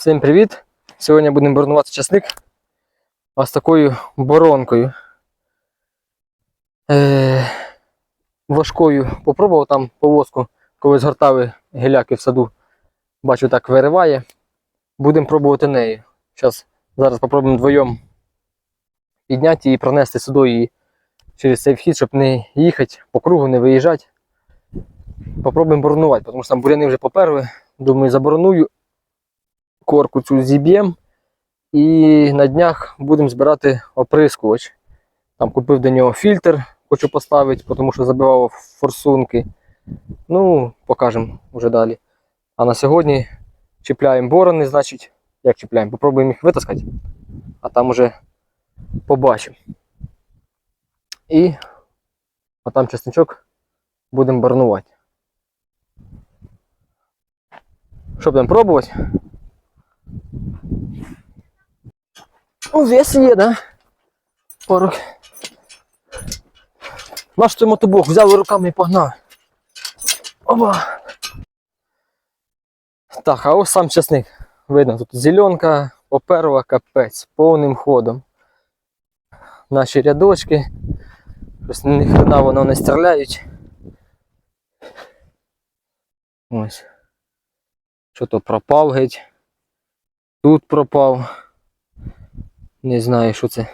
Всім привіт! Сьогодні будемо боронувати часник ось такою боронкою. Е, важкою попробував там по воску, коли згортали гіляки в саду. Бачу, так вириває. Будемо пробувати нею. Зараз, зараз попробуємо вдвоєм підняти її, пронести сюди її через цей вхід, щоб не їхати по кругу, не виїжджати. Попробуємо боронувати, тому що там буряни вже поперли. Думаю, забороную корку цю зіб'єм. І на днях будемо збирати оприскувач. Там купив до нього фільтр, хочу поставити, тому що забивав форсунки. Ну, покажемо вже далі. А на сьогодні чіпляємо борони, значить, як чіпляємо, попробуємо їх витаскати, а там уже побачимо. І а там будемо барнувати. Що будемо пробувати? Ну, вес є, да? Порох. Наш той мотоблок взяв руками і погнав. Опа. Так, а ось сам часник. Видно, тут зеленка, поперла, капець, повним ходом. Наші рядочки. Щось ні хрена воно не стріляють. Ось. Що то пропав геть. Тут пропав. Не знаю, що це.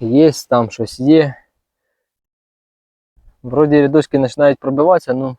Є там щось є. Вроді рядочки починають пробиватися, ну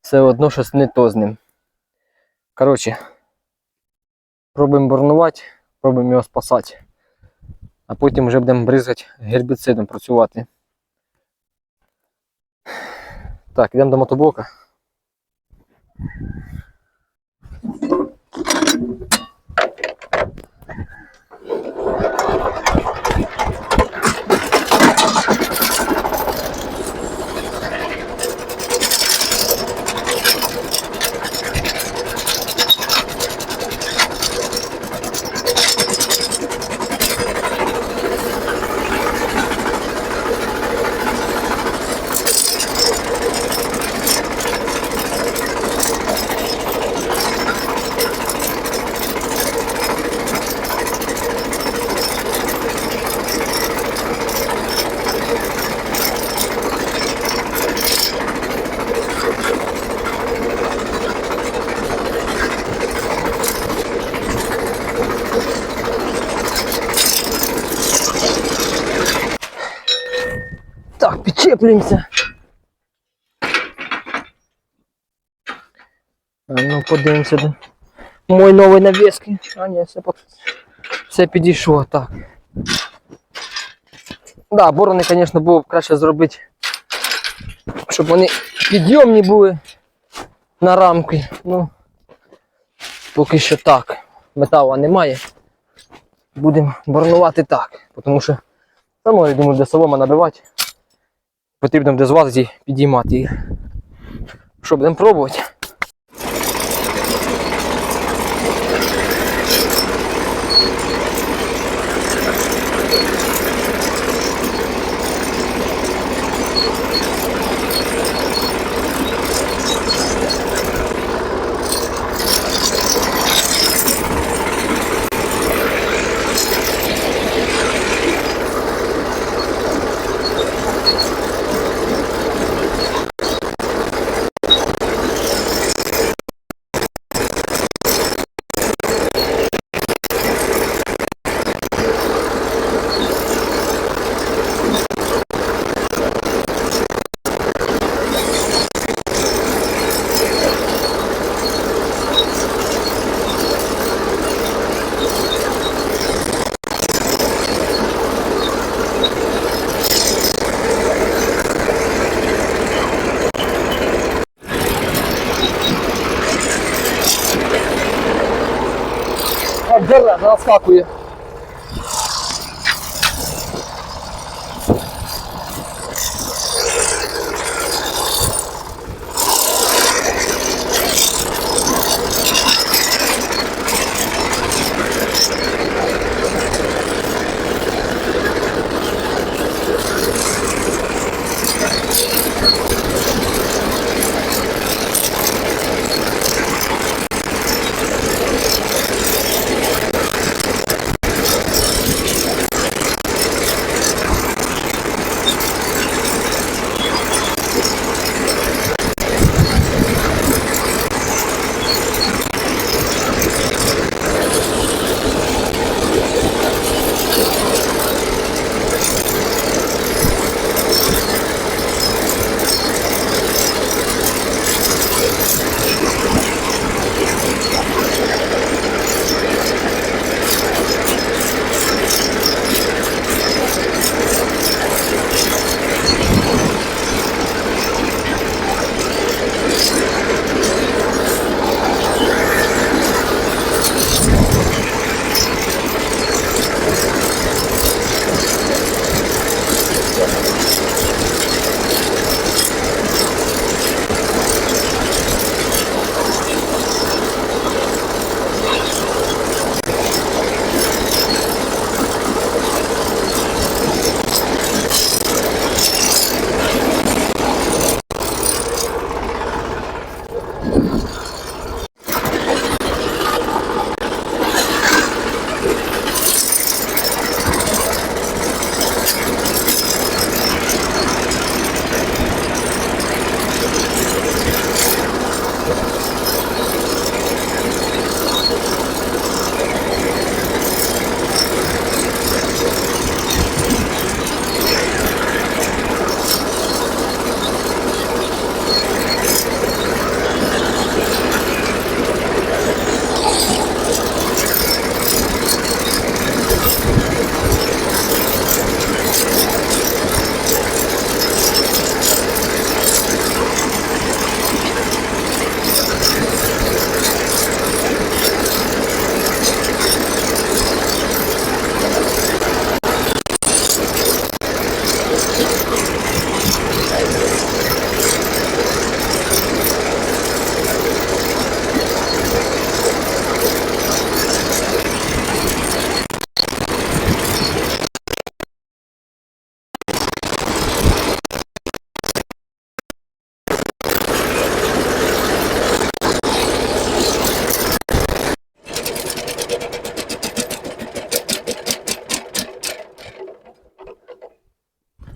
все одно щось не то з ним. Коротше, пробуємо борнувати, пробуємо його спасати. А потім вже будемо бризати гербіцидом працювати. Так, йдемо до мотоблока. Так. А ну подивимося. Мой новий навіски. А ні, все, все підійшло, так. Да, борони, звісно, було б краще зробити, щоб вони підйомні були на рамки. Ну, поки що так. Металу немає. Будемо боронувати так, тому що, ну, я думаю, де солома набивати потрібно буде звазити підіймати їх. Що, будемо пробувати? jak gerla naskakuje. No,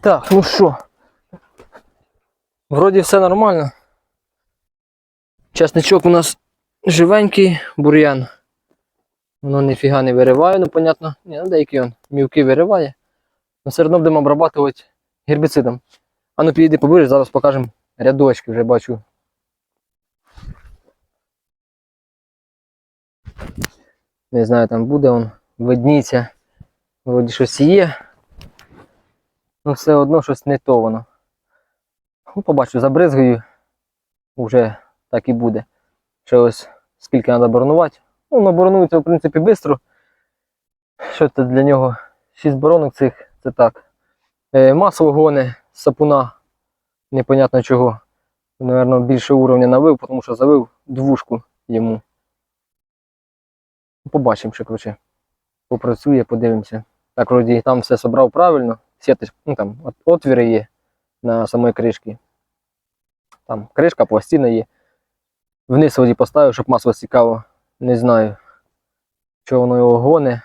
Так, ну що? Вроді все нормально. Часничок у нас живенький, бур'ян. Воно ніфіга не вириває, ну понятно. Ні, ну деякі он мілки вириває. Но все одно будемо обрабатувати гербіцидом. А ну підійди поближче, зараз покажемо рядочки, вже бачу. Не знаю, там буде он, видніться. Вроді щось є. Ну все одно щось не то воно. Ну, побачу, забризгаю. Уже так і буде. Ще ось скільки треба боронувати. Ну, наборонується, в принципі, швидко. Що це для нього? 6 боронок цих, це так. Е, масло гоне, сапуна, непонятно чого. Наверно, більше уровня навив, тому що завив двушку йому. Побачимо ще, коротше. Попрацює, подивимося. Так, вроді там все собрав правильно. Сіточка, ну там от, отвіри є на самій кришці. Там кришка, пластина є. Вниз воді поставив, щоб масло цікаво. Не знаю, що воно його гоне.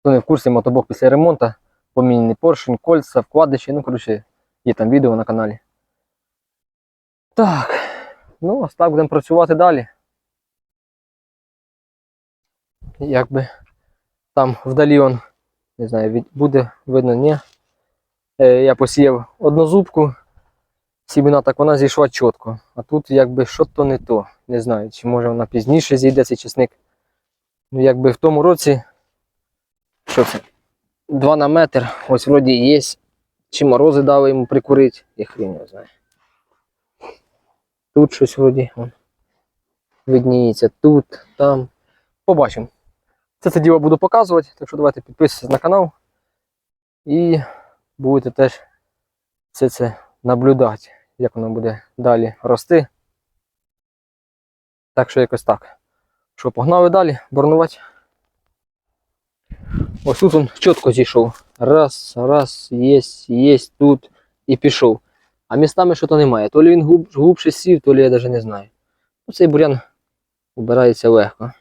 Хто не в курсі, мотоблок після ремонту, поміняний поршень, кольця, вкладиші, ну, коротше, є там відео на каналі. Так, ну ось так будемо працювати далі. Якби там вдалі он, не знаю, від, буде видно, ні. Е, я посіяв однозубку, сімена так вона зійшла чітко. А тут якби що то не то. Не знаю, чи може вона пізніше зійде цей чесник. Ну, якби в тому році, що це? 2 на метр, ось вроді є. Чи морози дали йому прикурити, я хрін його знаю. Тут щось вроді видніється, тут, там. Побачимо. Це це діло буду показувати, так що давайте підписуйтесь на канал і будете теж все це наблюдати, як воно буде далі рости. Так що якось так. Що, погнали далі, борнувати. Ось тут він чітко зійшов. Раз, раз, єсть, єсть тут і пішов. А містами що то немає. То лі він глуб, глубше сів, то лі я навіть не знаю. Ну, цей бурян убирається легко.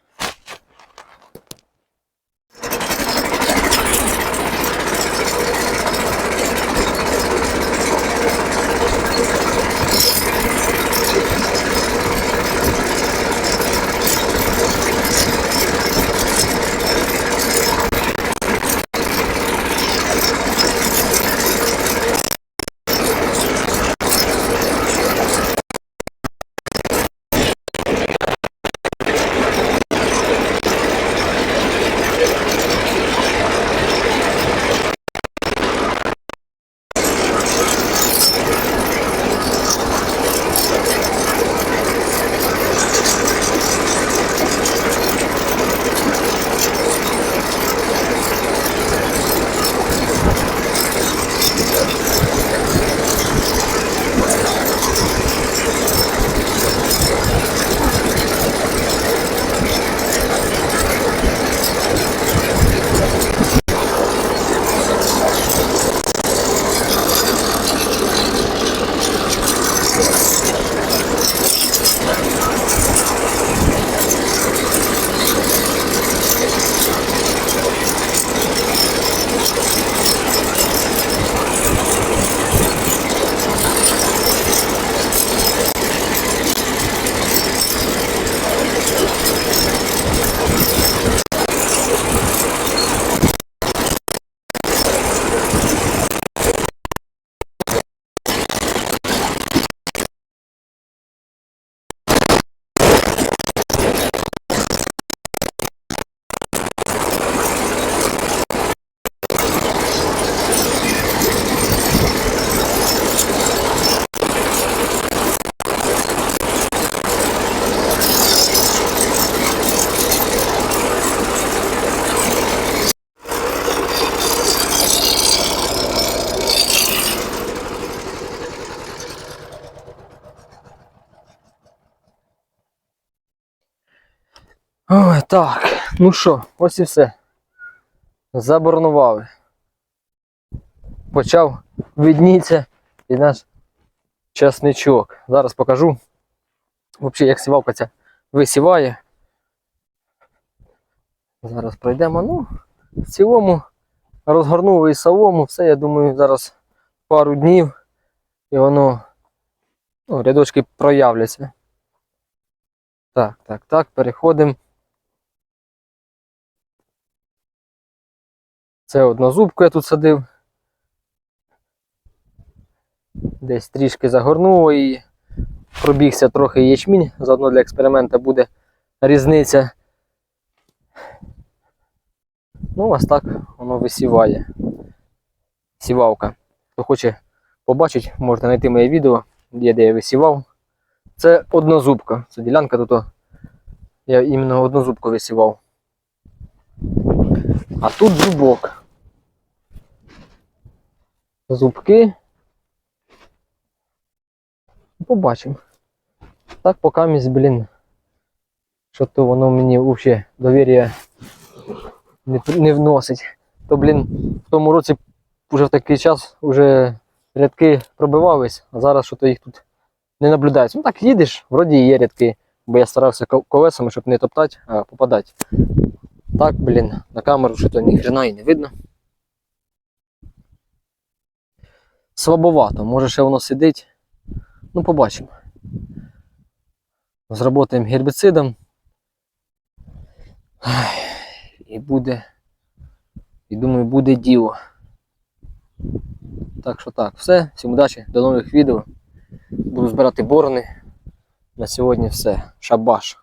Так, ну що, ось і все. Заборнували. Почав видніться і наш часничок. Зараз покажу. Взагалі, як сівалка ця висіває. Зараз пройдемо. Ну, в цілому розгорнув і солому, все, я думаю, зараз пару днів і воно ну, рядочки проявляться. Так, так, так, переходимо. Це однозубку я тут садив. Десь трішки загорнув і пробігся трохи ячмінь. Заодно для експерименту буде різниця. Ну, ось так воно висіває. Сівалка. Хто хоче побачити, можете знайти моє відео, де я висівав. Це однозубка. Це ділянка тут. Я іменно однозубку висівав. А тут зубок. Зубки. Побачимо. Так поки місь, блін. Що то воно мені взагалі довір'я не, не вносить. То, блін, в тому році вже в такий час вже рядки пробивались, а зараз що то їх тут не наблюдається. Ну так їдеш, вроді є рядки, бо я старався колесами, щоб не топтати, а попадати. Так, блін, на камеру що то ні хрена і не видно. Слабовато, може ще воно сидить. Ну, побачимо. Зработаємо гербіцидом. І буде. І думаю, буде діло. Так що так, все. Всім удачі, до нових відео. Буду збирати борони. На сьогодні все. Шабаш.